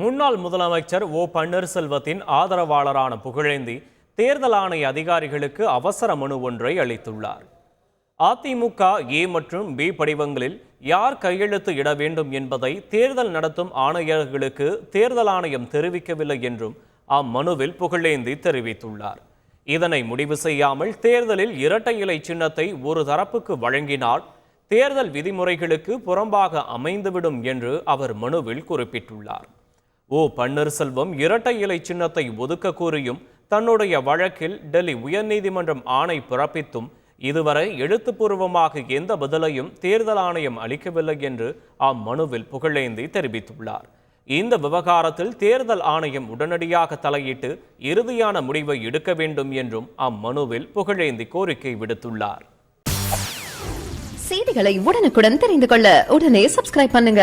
முன்னாள் முதலமைச்சர் ஓ பன்னீர்செல்வத்தின் ஆதரவாளரான புகழேந்தி தேர்தல் ஆணைய அதிகாரிகளுக்கு அவசர மனு ஒன்றை அளித்துள்ளார். அதிமுக ஏ மற்றும் பி படிவங்களில் யார் கையெழுத்து இட வேண்டும் என்பதை தேர்தல் நடத்தும் ஆணையர்களுக்கு தேர்தல் ஆணையம் தெரிவிக்கவில்லை என்றும் அம்மனுவில் புகழேந்தி தெரிவித்துள்ளார். இதனை முடிவு செய்யாமல் தேர்தலில் இரட்டை இலை சின்னத்தை ஒரு தரப்புக்கு வழங்கினால் தேர்தல் விதிமுறைகளுக்கு புறம்பாக அமைந்துவிடும் என்று அவர் மனுவில் குறிப்பிட்டுள்ளார். ஓ பன்னீர்செல்வம் இரட்டை இலை சின்னத்தை ஒதுக்க கோரியும் தன்னுடைய வழக்கில் டெல்லி உயர்நீதிமன்றம் ஆணை பிறப்பித்தும் இதுவரை எழுத்துப்பூர்வமாக எந்த பதிலையும் தேர்தல் ஆணையம் அளிக்கவில்லை என்று அம்மனுவில் புகழேந்தி தெரிவித்துள்ளார். இந்த விவகாரத்தில் தேர்தல் ஆணையம் உடனடியாக தலையிட்டு இறுதியான முடிவை எடுக்க வேண்டும் என்றும் அம்மனுவில் புகழேந்தி கோரிக்கை விடுத்துள்ளார். செய்திகளை உடனுக்குடன் தெரிந்து கொள்ள உடனே சப்ஸ்கிரைப் பண்ணுங்க.